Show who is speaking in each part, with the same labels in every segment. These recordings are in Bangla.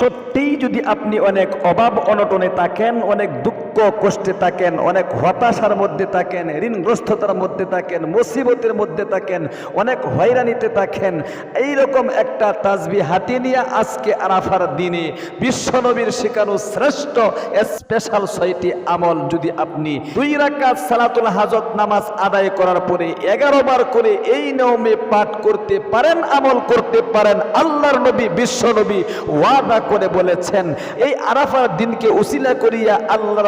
Speaker 1: সত্যিই যদি আপনি অনেক অভাব অনটনে থাকেন অনেক দুঃখ কষ্টে থাকেন, অনেক হতাশার মধ্যে থাকেন, ঋণগ্রস্ততার মধ্যে থাকেন, মুসিবতের মধ্যে থাকেন, অনেক হয়রানিতে থাকেন। এই রকম একটা তাজবি হাতিয়ে নিয়ে আজকে আরাফার দিনে বিশ্বনবীর শেখানো শ্রেষ্ঠ স্পেশাল ছয়টি আমল যদি আপনি দুই রাকাত সালাতুল হাজত নামাজ আদায় করার পরে এগারো বার করে এই নিয়মে পাঠ করতে পারেন, আমল করতে পারেন, আল্লাহর নবী বিশ্ব নবী ওয়াদা করে বলেছেন, এই আরাফার দিনকে উসিলা করিয়া আল্লাহ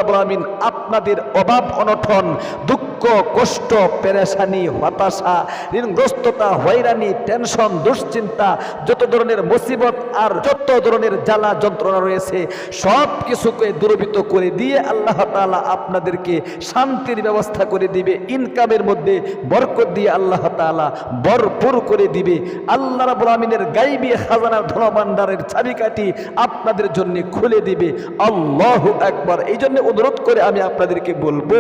Speaker 1: আপনাদের অভাব অনটন দুঃখ কষ্ট, পেরেশানি, হতাশা, ঋণগ্রস্ততা, হয়রানি, টেনশন, দুশ্চিন্তা, যত ধরনের মুসিবত আর যত ধরনের জ্বালা যন্ত্রণা রয়েছে, সব কিছুকে দূরবিত করে দিয়ে আল্লাহ তাআলা আপনাদেরকে শান্তির ব্যবস্থা করে দিবে, ইনকামের মধ্যে বরকত দিয়ে আল্লাহ তাআলা ভরপুর করে দিবে। আল্লাহ রাব্বুল আমিনের গাইবি খাজানার ধনভাণ্ডারের চাবিকাঠি আপনাদের জন্য খুলে দিবে। আল্লাহু একবার এই জন্য অনুরোধ করে আমি আপনাদেরকে বলব,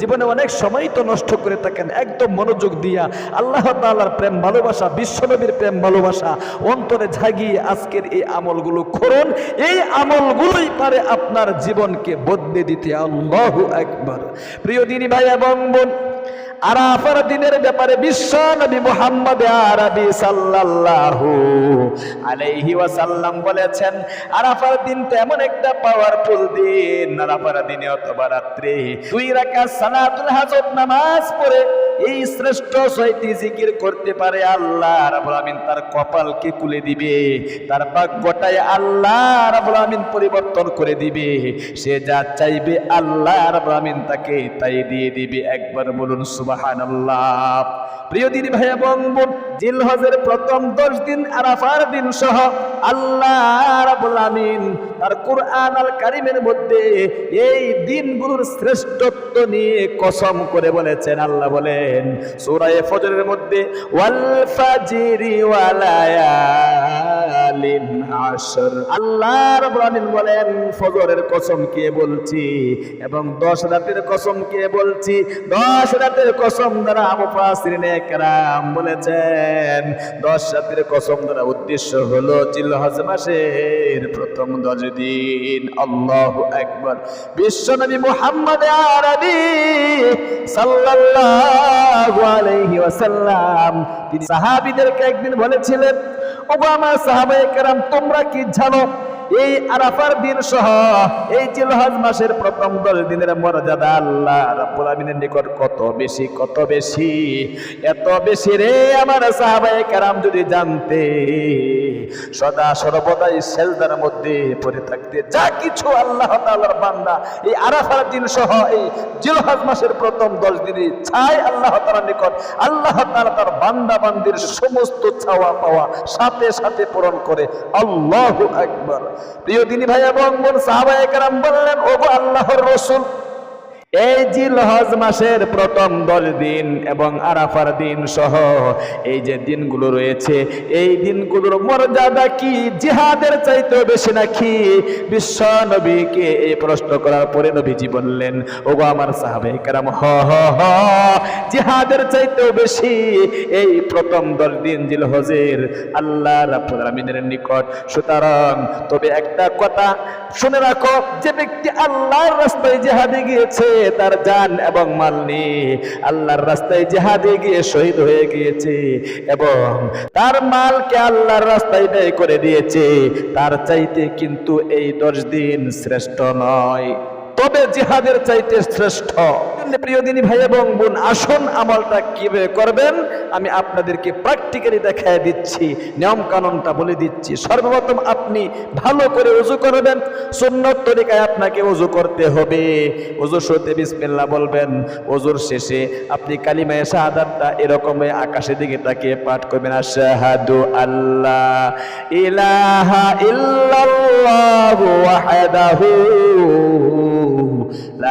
Speaker 1: জীবনে অনেক সময় তো নষ্ট করে থাকেন, একদম মনোযোগ দিয়া। আল্লাহ তালার প্রেম ভালোবাসা, বিশ্বনবীর প্রেম ভালোবাসা, অন্তরে ঝাগিয়ে আজকের এই আমলগুলো করুন। এই আমলগুলোই পারে আপনার জীবনকে বদলে দিতে। আল্লাহ একবার প্রিয় দিনী ভাই এবং বোন আরাফার দিনের ব্যাপারে বিশ্ব নবী মুহাম্মদ আরবি সাল্লাল্লাহু আলাইহি ওয়াসাল্লাম বলেছেন, আরাফার দিন এমন একটা পাওয়ারফুল দিন। আরাফার দিনে অথবা রাত্রে দুই রাকাত সালাতুল হাজত নামাজ পড়ে এই শ্রেষ্ঠ ছয়টি জিকির করতে পারে আল্লাহ, রাব্বুল আমিন তার কপালকে কুলে দিবে, তার ভাগ্যটাই আল্লাহ, রাব্বুল আমিন পরিবর্তন করে দিবে। সে যা চাইবে আল্লাহ, রাব্বুল আমিন তাকে তাই দিয়ে দিবে। একবার বলুন, সুবহানাল্লাহ। প্রিয় দিদি ভাই এবং জিলহজের প্রথম দশ দিন, আরাফার দিন সহ আল্লাহ আমিন তার কুরআন আল কারিমের মধ্যে এই দিনগুলোর শ্রেষ্ঠত্ব নিয়ে কসম করে বলেছেন। আল্লাহ বলেন, সুরায় ফজরের মধ্যে, ওয়াল ফাজরি ওয়ালায়ালিন আশর আল্লাহ রাব্বুল বলেন, ফজরের কসম কে বলছি এবং দশ রাতের কসম কে বলছি? দশ রাতের কসম দ্বারা মুফাসসিরিনে একরাম বলেছেন। দশ রাতের কসম দ্বারা উদ্দেশ্য হলো জিলহজ মাসের প্রথম দশ দিন। আল্লাহু আকবার। বিশ্বনবী মুহাম্মদ আরবি সাল্লাল্লাহু আলাইহি ওয়াসাল্লাম, তিনি সাহাবীদেরকে একদিন বলেছিলেন আমার সাহাবায়ে কেরাম, তোমরা কি জানো এই আরাফার দিন সহ এই জিলহজ মাসের প্রথম দশ দিনের মর্যাদা আল্লাহ রাব্বুল আমিনের নিকট কত বেশি কত বেশি? এত বেশি রে আমার সাহাবায়ে কেরাম যদি জানতে। সদা সর্বদাই সেজদার মধ্যে পড়ে থাকতে। যা কিছু আল্লাহ তাআলার বান্দা এই আরাফার দিন সহ এই জিলহজ মাসের প্রথম দশ দিনে চাই আল্লাহ তাআলার নিকট। আল্লাহ তাআলা তার বান্দা বান্দির সমস্ত চাওয়া পাওয়া সাথে সাথে পূরণ করে। আল্লাহ আকবার। প্রিয় দিনী ভাই এবং বোন, সাহাবায়ে কেরাম বললেন, ওগো আল্লাহর রাসূল এই জিলহজ মাসের প্রথম দশ দিন এবং আরাফার দিন সহ এই যে দিনগুলো রয়েছে, এই দিনগুলোর মর্যাদা কি? জিহাদের চাইতেও বেশি নাকি? বিশ্ব নবীকে এই প্রশ্ন করার পরে নবীজি বললেন, ওগো আমার সাহাবে কারাম, হ হ জিহাদের চাইতেও বেশি এই প্রথম দশ দিন জিলহজের আল্লাহ রাব্বুল নিকট। সুতরাং তবে একটা কথা শুনে রাখো, যে ব্যক্তি আল্লাহর রাস্তায় জিহাদে গিয়েছে তার জান এবং মাল নিয়ে আল্লাহর রাস্তায় জেহাদে গিয়ে শহীদ হয়ে গিয়েছে এবং তার মালকে আল্লাহর রাস্তায় ব্যয় করে দিয়েছে। তার চাইতে কিন্তু এই দশ দিন শ্রেষ্ঠ নয়। তবে জিহাদের চাইতে শ্রেষ্ঠ। প্রিয় দিনী ভাই এবং বোন, আসুন আমলটা কীভাবে করবেন, আমি আপনাদেরকে প্র্যাকটিক্যালি দেখায় দিচ্ছি নিয়ম কানুনটা বলে দিচ্ছি। সর্বপ্রথম আপনি ভালো করে উজু করবেন, সুন্নত তরিকায় আপনাকে উজু করতে হবে। উজু শুরুতে বিসমিল্লাহ বলবেন, উজুর শেষে আপনি কালিমায়ে শাহাদাতটা এরকম আকাশের দিকে তাকিয়ে পাঠ করবেন, আশহাদু আল্লাহ ইলাহা ইল্লাল্লাহু ওয়াহদাহু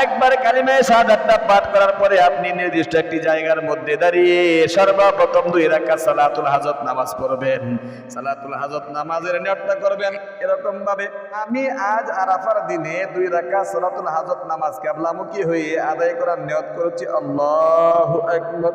Speaker 1: একবার কালিমায় সাদাতটা পাঠ করার পরে আপনি নির্দিষ্ট একটি জায়গার মধ্যে দাঁড়িয়ে সর্বপ্রথম দুই রাকাত সালাতুল হাজত নামাজ পড়বেন। সালাতুল হাজত নামাজের নিয়তটা করবেন এরকম ভাবে আমি আজ আরাফার দিনে দুই রাকাত সালাতুল হাজত নামাজ কেবলামুখী হয়ে আদায় করার নিয়ত করেছি। আল্লাহু আকবার।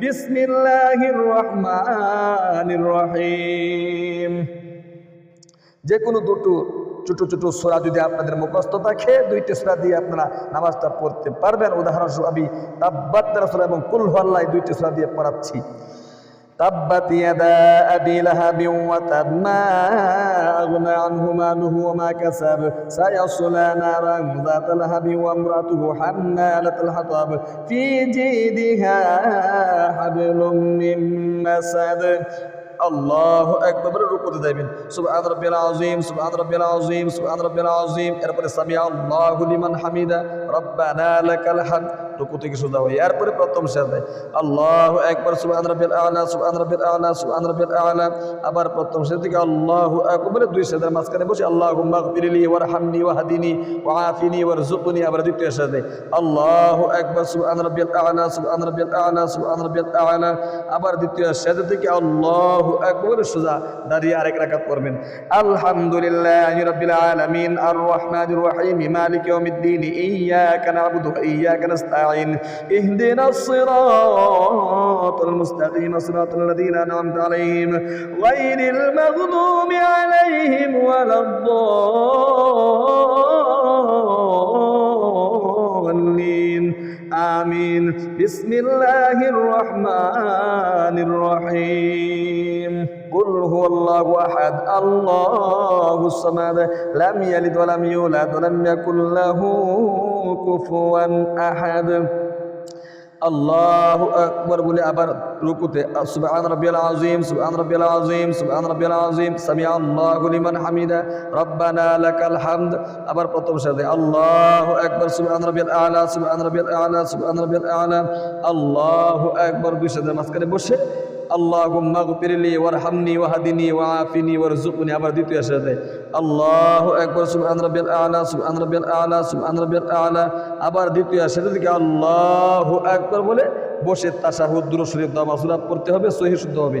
Speaker 1: বিসমিল্লাহির রহিম। যে কোনো দুটো ছোট ছোট সোরা যদি আপনাদের মুখস্থ থাকে, দুইটি সোরা দিয়ে আপনারা নামাজটা পড়তে পারবেন। উদাহরণস্বরূপ আমি তাব্বাত সোরা এবং কুলহ দুইটি সোরা দিয়ে পড়াচ্ছি। تبت يدا أبي لهب وتب ما أغنى عنه ماله وما كسب. سيصلى نارا ذات لهب وامرأته حمالة الحطب. في جيدها حبل من مسد. আল্লাহ একবার রুকুতে যাইবেন। সুবহান রাব্বিল আযীম সুবহান রাব্বিল আযীম সুবহান রাব্বিল আযীম। এরপরে সামি আল্লাহু লিমান হামিদা, রব্বানা লাকাল হামদ। রুকু থেকে সোজা হয়ে এরপরে প্রথম সেজদায় আল্লাহু আকবার সুবহান রাব্বিল আলা সুবহান রাব্বিল আলা সুবহান রাব্বিল আলা। আবার প্রথম সেজদা থেকে আল্লাহু আকবার দুই সেজদার মাঝখানে বসে আল্লাহুম্মা গফিরলি ওয়ারহামনি ওয়াহদিনি ওয়াআফিনি ওয়ারযুকনি। আবার দ্বিতীয় সেজদায় আল্লাহু আকবার সুবহান রাব্বিল আলা সুবহান রাব্বিল আলা সুবহান রাব্বিল আলা। আবার দ্বিতীয় সেজদা থেকে আল্লাহু আকবার সোজা দাঁড়িয়ে আরেক রাকাত পড়বেন আলহামদুলিল্লাহি রাব্বিল আলামিন আর রহমানির রহিম মালিক ইয়াউমিদ্দিন ইয়াকা না'বুদু ওয়া ইয়াকা নাস্তাঈন ইহদিনাস সিরাতাল মুস্তাকিম সিরাতাল লাযীনা আন'আমতা আলাইহিম গায়রিল মাগদুবি আলাইহিম ওয়ালাদ-দাল্লিন آمين بسم الله الرحمن الله أحد الله الصمد لم يلد ولم يولد ولم يكن له كفوا أحد আল্লাহ আকবর বলে আবার রুকুতে সুবহান রাব্বিয়াল আযীম সুবহান রাব্বিয়াল আযীম সুবহান রাব্বিয়াল আযীম সামি আল্লাহু লিমান হামিদা রব্বানা লাকাল হামদ আবার প্রথম সাথে আল্লাহু আকবর সুবহান রাব্বিয়াল আলা সুবহান রাব্বিয়াল আলা সুবহান রাব্বিয়াল আলা আল্লাহু আকবর দুই সাথে মাঝখানে বসে আল্লাহুম্মা গফিরলি ওয়ারহামনি ওয়াহদিনি ওয়াআফিনি ওয়ারযুকনি, আবার দ্বিতীয় সাথে আল্লাহু আকবার, সুবহান রাব্বিয়াল আলা, সুবহান রাব্বিয়াল আলা, সুবহান আবার দ্বিতীয় সাথে থেকে আল্লাহু আকবার বলে বসে তাশাহুদ, দুরূদ শরীফ দোয়া সুরা পড়তে হবে, সহি শুদ্ধ হবে।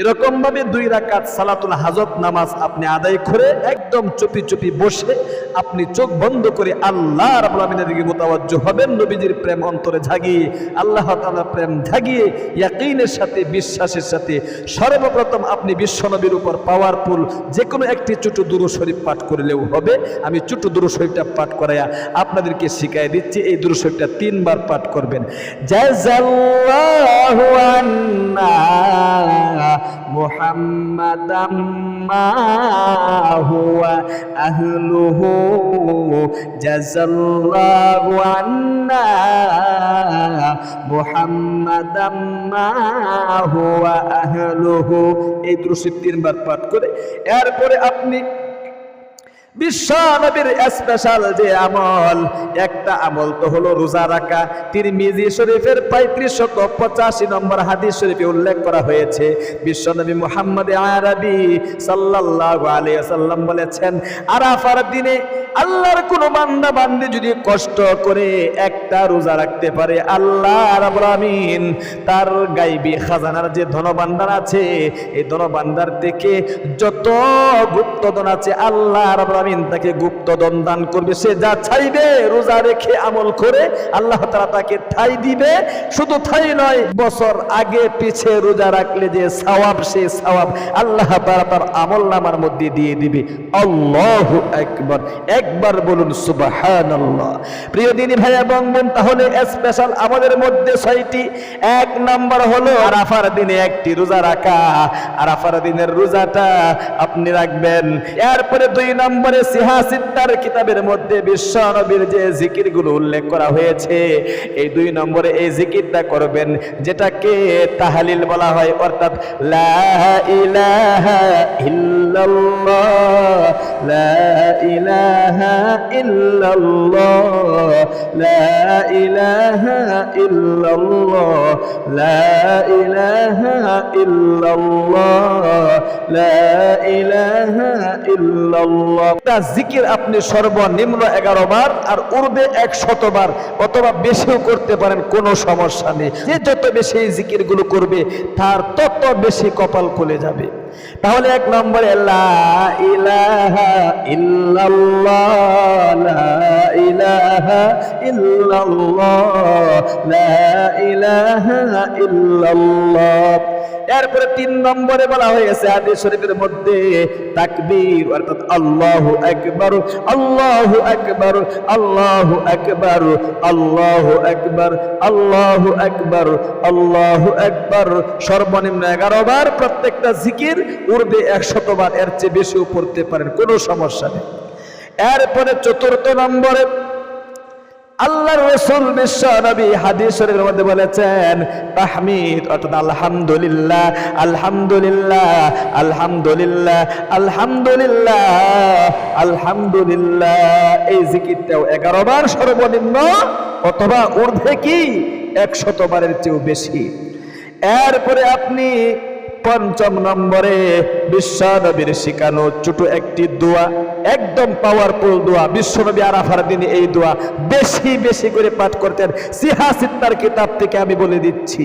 Speaker 1: এরকম ভাবে দুই রাকাত সালাতুল হাজত নামাজ আপনি আদায় করে একদম চুপি চুপি বসে আপনি চোখ বন্ধ করে আল্লাহ রাব্বুল দিকে হবেন, নবীজির প্রেম অন্তরে জাগিয়ে, আল্লাহ তাআলার প্রেম জাগিয়ে, ইয়াকিনের সাথে, বিশ্বাসের সাথে সর্বপ্রথম আপনি বিশ্বনবীর উপর পাওয়ারফুল যে কোনো একটি ছোট দুরু শরীফ পাঠ করলেও হবে। আমি ছোট দুরু শরীফটা পাঠ করাইয়া আপনাদেরকে শিখাই দিচ্ছি, এই দুরু শরীফটা তিনবার পাঠ করবেন। জাযাল্লাহু আন্না محمدا ما هو أهله جزى الله عنا محمدا ما هو أهله এই দ্রুশিব তিনবার পাঠ করে এরপরে আপনি বিশ্ব নবীর স্পেশাল যে আমল, একটা আমল তো হলো রোজা রাখা। তিরমিজি শরীফের পঁয়ত্রিশশত পঁচাশি নম্বর হাদিস শরীফে উল্লেখ করা হয়েছে। বিশ্ব নবী মুহাম্মদ আরবি সাল্লাল্লাহু আলাইহি সাল্লাম বলেছেন, আরাফার দিনে আল্লাহর কোন বান্দা বান্দি যদি কষ্ট করে একটা রোজা রাখতে পারে, আল্লাহ রাব্বুল আমিন তার গাইবি খাজানার যে ধনভাণ্ডার আছে, এই ধনভাণ্ডার থেকে যত গুপ্তধন আছে, আল্লাহ রাব্বুল আমিন তাকে গুপ্তধন দান করবে। সে যা চাইবে, রোজা রেখে আমল করে আল্লাহ তাআলা তাকে ঠাই দিবে। শুধু ঠাই নয়, বছর আগে পিছে রোজা রাখলে যে সওয়াব, সে সওয়াব আল্লাহ তাআলা তার আমল নামার মধ্যে দিয়ে দিবে। আল্লাহু আকবার। একবার বলুন, সুবহানাল্লাহ। প্রিয় দিনী ভাই এবং বোন তাহলে স্পেশাল আমাদের মধ্যে ছয়টি। এক নাম্বার হলো, আরাফার দিনে একটি রোজা রাখা। আরাফার দিনের রোজাটা আপনি রাখবেন। এরপরে দুই নম্বরে সিহাসিত্তার কিতাবের মধ্যে বিশ্ব নবীর যে জিকিরগুলো উল্লেখ করা হয়েছে, এই দুই নম্বরে এই জিকিরটা করবেন, যেটাকে তাহালিল বলা হয়, অর্থাৎ, লা ইলাহা লা ইলাহা লা ইলাহা লা ইলাহা লা ইলাহা তা জিকির আপনি সর্বনিম্ন এগারো বার আর উর্দে এক শতবার অথবা বেশিও করতে পারেন, কোনো সমস্যা নেই। যে যত বেশি জিকিরগুলো করবে, তার তত বেশি কপাল খুলে যাবে। তাহলে এক নম্বরে ইল্লাল্লাহ। এরপরে তিন নম্বরে বলা হয়েছে হাদিস শরীফের মধ্যে তাকবীর, অর্থাৎ আল্লাহু আকবার আল্লাহু আকবার আল্লাহু আকবার আল্লাহু আকবার আল্লাহু আকবার আল্লাহু আকবার। সর্বনিম্ন এগারো বার প্রত্যেকটা জিকির উর্দে একশত বার, এর চেয়ে বেশিও পড়তে পারেন, কোনো সমস্যা নেই। এরপরে চতুর্থ নম্বরে আল্লাহর রসুল বিশ্ব নবী হাদিসের মধ্যে বলেছেন, তাহমিদ অর্থাৎ আলহামদুলিল্লাহ আলহামদুলিল্লাহ আলহামদুলিল্লাহ আলহামদুলিল্লাহ আলহামদুলিল্লাহ এই জিকিরটাও এগারো বার সর্বনিম্ন অথবা ঊর্ধ্বে কি? একশত বারের চেয়েও বেশি। এরপরে আপনি পঞ্চম নম্বরে বিশ্বনবীর শিখানো ছোট একটি দোয়া, একদম পাওয়ারফুল দোয়া। বিশ্বনবী আরাফার দিনে এই দোয়া বেশি বেশি করে পাঠ করতেন। সিহাসিত্তার কিতাব থেকে আমি বলে দিচ্ছি।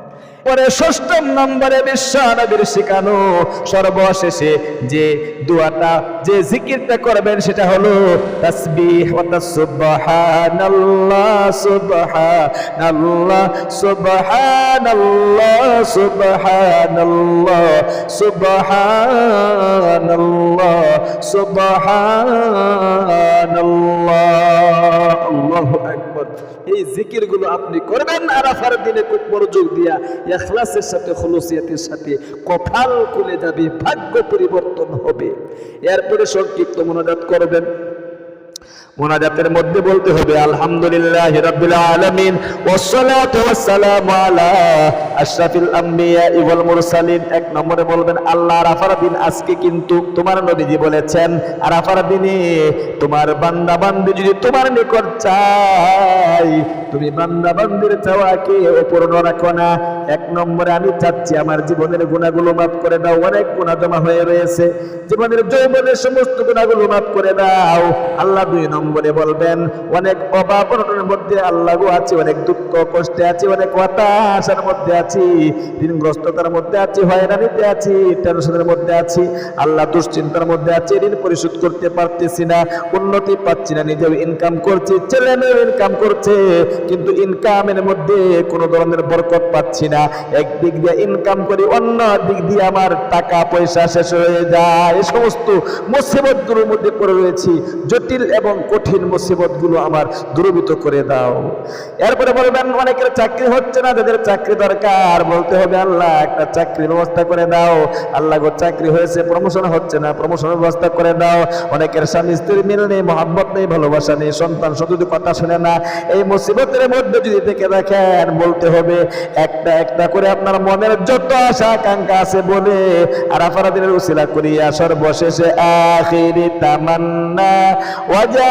Speaker 1: পরে ষষ্ঠম নম্বরে বিশ্ব নবীর শিখানো সর্বশেষে যে দোয়াটা, যে জিকিরটা করবেন সেটা হলো তাসবিহ ওয়া এই জিকিরগুলো আপনি করবেন, আরাফার দিনে খুব মনোযোগ দিয়া এখলাসের সাথে, খলুসিয়াতের সাথে কপাল খুলে যাবে, ভাগ্য পরিবর্তন হবে। এরপরে সংক্ষিপ্ত মনোজাত করবেন। মোনাজাতের মধ্যে বলতে হবে, আলহামদুলিল্লাহ রাব্বিল আলামিন, ওয়াসসালাতু ওয়াসসালামু আলা আশরাফিল আম্বিয়া ওয়াল মুরসালিন। এক নম্বরে বলবেন, আল্লাহ আরাফার দিন আজকে কিন্তু তোমার নবীজি বলেছেন, আরাফার দিনে তোমার বান্দা বান্দি যদি তোমার নিকট চাই তুমি বান্দা বান্দির চাওয়াকে অপূর্ণ রাখো না। এক নম্বরে, আমি চাচ্ছি আমার জীবনের গুণাগুলো মাফ করে দাও, অনেক গুণা জমা হয়ে রয়েছে। জীবনের যৌবনের সমস্ত গুণাগুলো মাফ করে দাও। আল্লাহ দুই নম্বরে বলবেন, অনেক অভাব অনটনের মধ্যে আল্লাহ আছি, অনেক দুঃখ কষ্টে আছি, অনেক হতাশার মধ্যে আছি, ঋণগ্রস্ততার মধ্যে আছি, হয়রানিতে আছি টেনশনের মধ্যে আছি, আল্লাহ দুশ্চিন্তার মধ্যে আছি, ঋণ পরিশোধ করতে পারতেছি না, উন্নতি পাচ্ছি না, নিজেও ইনকাম করছি ছেলে মেয়েও ইনকাম করছে, কিন্তু ইনকামের মধ্যে কোনো ধরনের বরকত পাচ্ছি না, একদিক দিয়ে ইনকাম করি, অন্য দিক দিয়ে আমার টাকা পয়সা শেষ হয়ে যায় সমস্ত মুসিবতগুলোর মধ্যে পড়ে রয়েছি, জটিল এবং কঠিন মুসিবতগুলো আমার দূরীভূত করে দাও। এরপরে বলবেন, অনেকের চাকরি হচ্ছে না, যাদের চাকরি দরকার, বলতে হবে, আল্লাহ, একটা চাকরির ব্যবস্থা করে দাও। আল্লাহ চাকরি হয়েছে প্রমোশন হচ্ছে না প্রমোশনের ব্যবস্থা করে দাও। অনেকের স্বামী, স্ত্রীর মিল নেই, মহাব্বত নেই, ভালোবাসা নেই, সন্তান শুধু কথা শুনে না, এই মুসিবতের মধ্যে যদি থেকে দেখেন, বলতে হবে, একটা একটা করে আপনার মনের যত আশা, আকাঙ্ক্ষা আছে বলে আর আফারা দিনের উসিলা করিয়া সর্বশেষে আখিরি তামান্না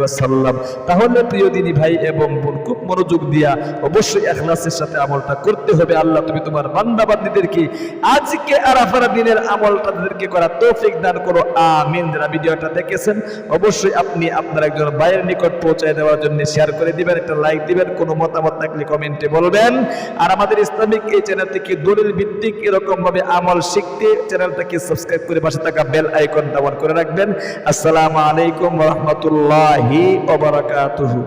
Speaker 1: ওয়াসাল্লাম। তাহলে প্রিয় দিনী ভাই এবং বোন, খুব মনোযোগ দিয়া অবশ্যই এখলাসের সাথে আমলটা করতে হবে। আল্লাহ তুমি তোমার বান্দা বান্দীদেরকে আজকে আরাফারা দিনের আমলটা তাদেরকে করা তৌফিক দান করো। আমিন। যারা ভিডিওটা দেখেছেন, অবশ্যই আপনি আপনার একজন ভাইয়ের নিকট পৌঁছায় দেওয়ার জন্য শেয়ার করে দিবেন, একটা লাইক দিবেন, কোনো মতামত থাকলে কমেন্টে বলবেন। আর আমাদের ইসলামিক এই চ্যানেল থেকে দলিল ভিত্তিক এরকম ভাবে আমল শিখতে চ্যানেলটাকে সাবস্ক্রাইব করে পাশে থাকা বেল আইকন দাবার করে রাখবেন। আসসালামু আলাইকুম রহমতুল্লাহি। ওবারাকাতুহু